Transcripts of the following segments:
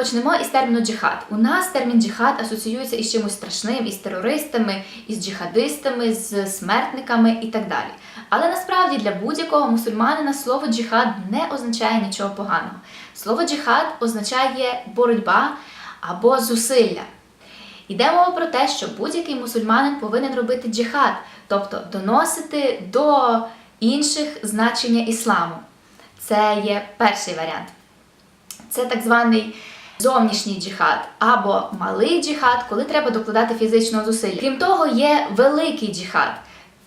Почнемо із терміну джихад. У нас термін джихад асоціюється із чимось страшним, із терористами, із джихадистами, з смертниками і так далі. Але насправді для будь-якого мусульманина слово джихад не означає нічого поганого. Слово джихад означає боротьба або зусилля. Йде мова про те, що будь-який мусульманин повинен робити джихад, тобто доносити до інших значення ісламу. Це є перший варіант. Це так званий зовнішній джихад або малий джихад, коли треба докладати фізичного зусилля. Крім того, є великий джихад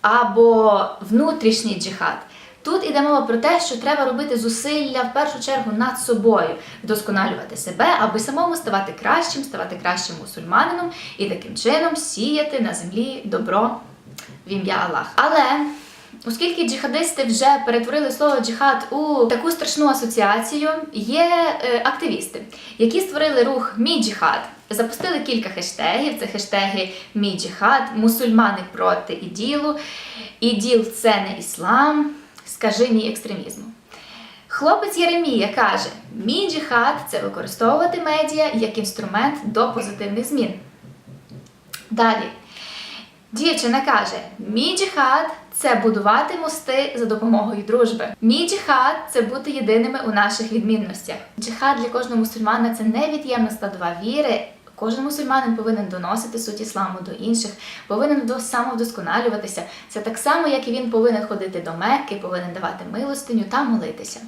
або внутрішній джихад. Тут іде мова про те, що треба робити зусилля в першу чергу над собою, вдосконалювати себе, аби самому ставати кращим, ставати кращим мусульманином і таким чином сіяти на землі добро в ім'я Аллах. Але Оскільки джихадисти вже перетворили слово джихад у таку страшну асоціацію, є е, активісти, які створили рух Мій джихад, запустили кілька хештегів. Це хештеги Мій джихад, мусульмани проти іділу, іділ це не іслам, скажи ні екстремізму. Хлопець Єремія каже: Мій джихад це використовувати медіа як інструмент до позитивних змін. Далі. Дівчина каже: Мій джихад це будувати мости за допомогою дружби. Мій джихад це бути єдиними у наших відмінностях. Джихад для кожного мусульмана це невід'ємна складова віри. Кожен мусульманин повинен доносити суть ісламу до інших, повинен до самовдосконалюватися. Це так само, як і він повинен ходити до Мекки, повинен давати милостиню та молитися.